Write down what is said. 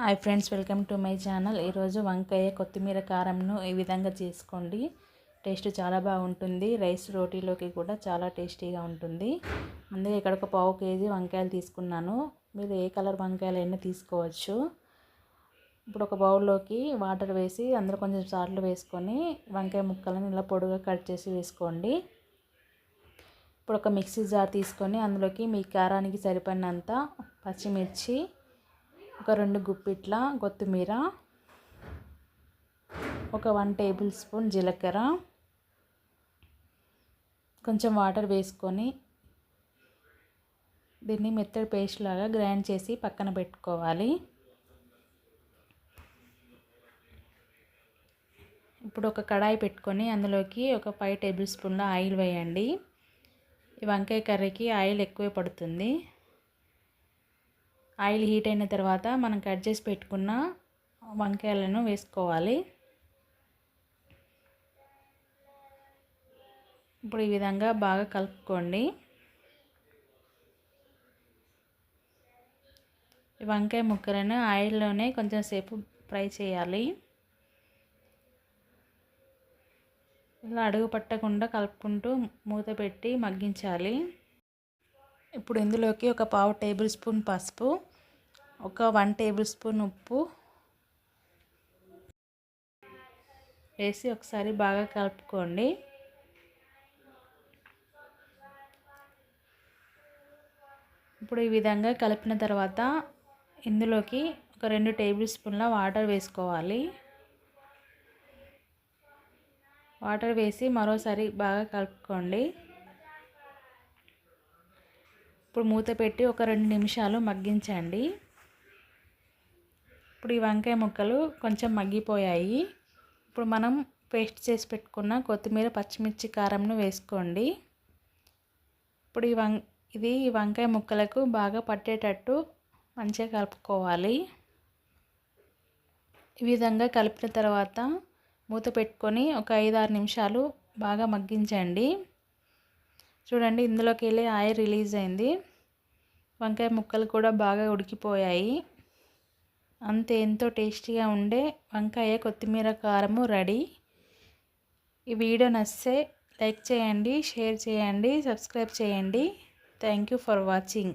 Hi friends welcome to my channel. ఈరోజు వంకాయ కొత్తిమీర కారంను ఈ విధంగా చేసుకోండి. టేస్ట్ చాలా బాగుంటుంది. రైస్ రోటీలోకి కూడా చాలా టేస్టీగా ఉంటుంది. అందుకే ఇక్కడ ఒక పావు కేజీ వంకాయలు తీసుకున్నాను. మీరు ఏ కలర్ వంకాయలు అయినా తీసుకోవచ్చు. ఇప్పుడు ఒక బౌల్లోకి వాటర్ వేసి అందులో కొంచెం సార్లు వేసుకొని వంకాయ ముక్కలను ఇలా పొడుగా కట్ చేసి వేసుకోండి. ఇప్పుడు ఒక మిక్సీ జార్ తీసుకొని అందులోకి మీ కారానికి సరిపడినంత పచ్చిమిర్చి ఒక రెండు గుప్పిట్ల కొత్తిమీర ఒక వన్ టేబుల్ స్పూన్ జీలకర్ర కొంచెం వాటర్ వేసుకొని దీన్ని మెత్తడి పేస్ట్ లాగా గ్రైండ్ చేసి పక్కన పెట్టుకోవాలి. ఇప్పుడు ఒక కడాయి పెట్టుకొని అందులోకి ఒక ఫైవ్ టేబుల్ స్పూన్ల ఆయిల్ వేయండి. ఈ వంకాయ కర్రీకి ఆయిల్ ఎక్కువే పడుతుంది. ఆయిల్ హీట్ అయిన తర్వాత మనం కట్ చేసి పెట్టుకున్న వంకాయలను వేసుకోవాలి. ఇప్పుడు ఈ విధంగా బాగా కలుపుకోండి. వంకాయ ముక్కలను ఆయిల్లోనే కొంచెం సేపు ఫ్రై చేయాలి. ఇలా అడుగు పట్టకుండా కలుపుకుంటూ మూత పెట్టి మగ్గించాలి. ఇప్పుడు ఇందులోకి ఒక పావు టేబుల్ స్పూన్ పసుపు ఒక వన్ టేబుల్ స్పూన్ ఉప్పు వేసి ఒకసారి బాగా కలుపుకోండి. ఇప్పుడు ఈ విధంగా కలిపిన తర్వాత ఇందులోకి ఒక రెండు టేబుల్ స్పూన్ల వాటర్ వేసుకోవాలి. వాటర్ వేసి మరోసారి బాగా కలుపుకోండి. ఇప్పుడు మూత పెట్టి ఒక రెండు నిమిషాలు మగ్గించండి. ఇప్పుడు ఈ వంకాయ ముక్కలు కొంచెం మగ్గిపోయాయి. ఇప్పుడు మనం పేస్ట్ చేసి పెట్టుకున్న కొత్తిమీర పచ్చిమిర్చి కారంను వేసుకోండి. ఇప్పుడు ఈ వం ఇది ఈ వంకాయ ముక్కలకు బాగా పట్టేటట్టు మంచిగా కలుపుకోవాలి. ఈ విధంగా కలిపిన తర్వాత మూత పెట్టుకొని ఒక ఐదు ఆరు నిమిషాలు బాగా మగ్గించండి. చూడండి ఇందులోకి వెళ్ళి ఆయిల్ రిలీజ్ అయింది. వంకాయ ముక్కలు కూడా బాగా ఉడికిపోయాయి. అంతే ఎంతో టేస్టీగా ఉండే వంకాయ కొత్తిమీర కారము రెడీ. ఈ వీడియో నచ్చితే లైక్ చేయండి షేర్ చేయండి సబ్స్క్రైబ్ చేయండి. Thank you for watching.